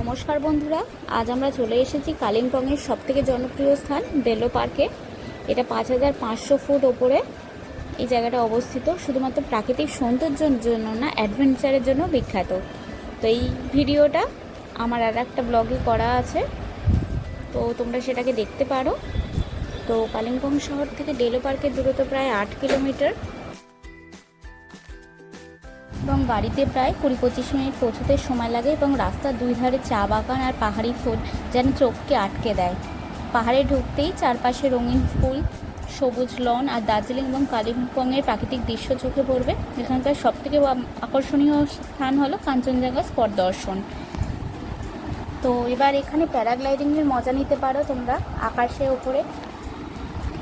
নমস্কার বন্ধুরা, আজ আমরা চলে এসেছি কালিম্পংয়ের সব থেকে জনপ্রিয় স্থান, বেলো পার্কে। এটা পাঁচ হাজার পাঁচশো ফুট ওপরে এই জায়গাটা অবস্থিত। শুধুমাত্র প্রাকৃতিক সৌন্দর্যের জন্য না অ্যাডভেঞ্চারের জন্য বিখ্যাত। তো এই ভিডিওটা আমার আর একটা ব্লগে করা আছে। তো তোমরা সেটাকে দেখতে পারো। তো কালিম্পং শহর থেকে ডেলো পার্কের দূরত্ব প্রায় আট কিলোমিটার। এবং গাড়িতে প্রায় কুড়ি পঁচিশ মিনিট পৌঁছতে সময় লাগে এবং রাস্তার দুই ধারে চা বাগান আর পাহাড়ি ফুল যেন চোখকে আটকে দেয়। পাহাড়ে ঢুকতেই চারপাশে রঙিন ফুল, সবুজ লন আর দার্জিলিং এবং কালিম্পংয়ের প্রাকৃতিক দৃশ্য চোখে পড়বে। এখানকার সবথেকে আকর্ষণীয় স্থান হলো কাঞ্চনজঙ্ঘা স্পট দর্শন। তো এবার এখানে প্যারাগ্লাইডিংয়ের মজা নিতে পারো তোমরা। আকাশের ওপরে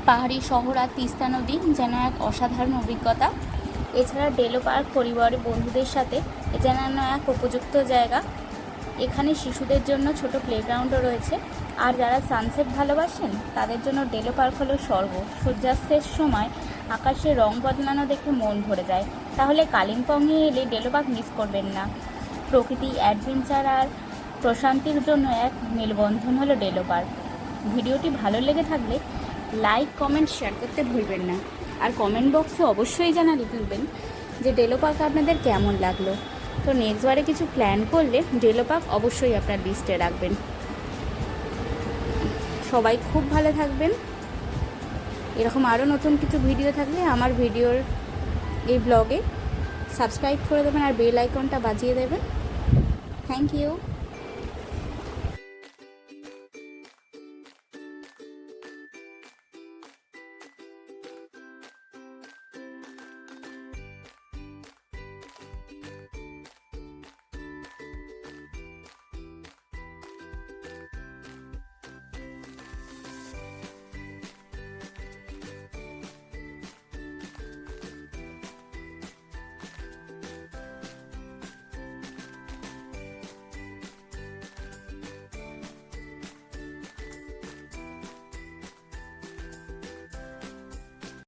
পাহাড়ি শহর আর তিস্তা নদী যেন এক অসাধারণ অভিজ্ঞতা। এছাড়া ডেলো পার্ক পরিবারের বন্ধুদের সাথে এ যেন এক উপযুক্ত জায়গা। এখানে শিশুদের জন্য ছোট প্লেগ্রাউন্ডও রয়েছে। আর যারা সানসেট ভালোবাসেন, তাদের জন্য ডেলো পার্ক হলো স্বর্গ। সূর্যাস্তের সময় আকাশে রং বদলানো দেখে মন ভরে যায়। তাহলে কালিম্পংয়ে এলে ডেলো পার্ক মিস করবেন না। প্রকৃতি অ্যাডভেঞ্চার আর প্রশান্তির জন্য এক মেলবন্ধন হলো ডেলো পার্ক। ভিডিওটি ভালো লেগে থাকলে লাইক কমেন্ট শেয়ার করতে ভুলবেন না। আর কমেন্ট বক্সে অবশ্যই জানালে তুলবেন যে ডেলো পার্ক আপনাদের কেমন লাগল। তো নেক্সট বারে কিছু প্ল্যান করলে ডেলো পার্ক অবশ্যই আপনার লিস্টে রাখবেন। সবাই খুব ভালো থাকবেন। এরকম আরও নতুন কিছু ভিডিও থাকলে আমার ভিডিওর এই ব্লগে সাবস্ক্রাইব করে দেবেন আর বেল আইকনটা বাজিয়ে দেবেন। Thank you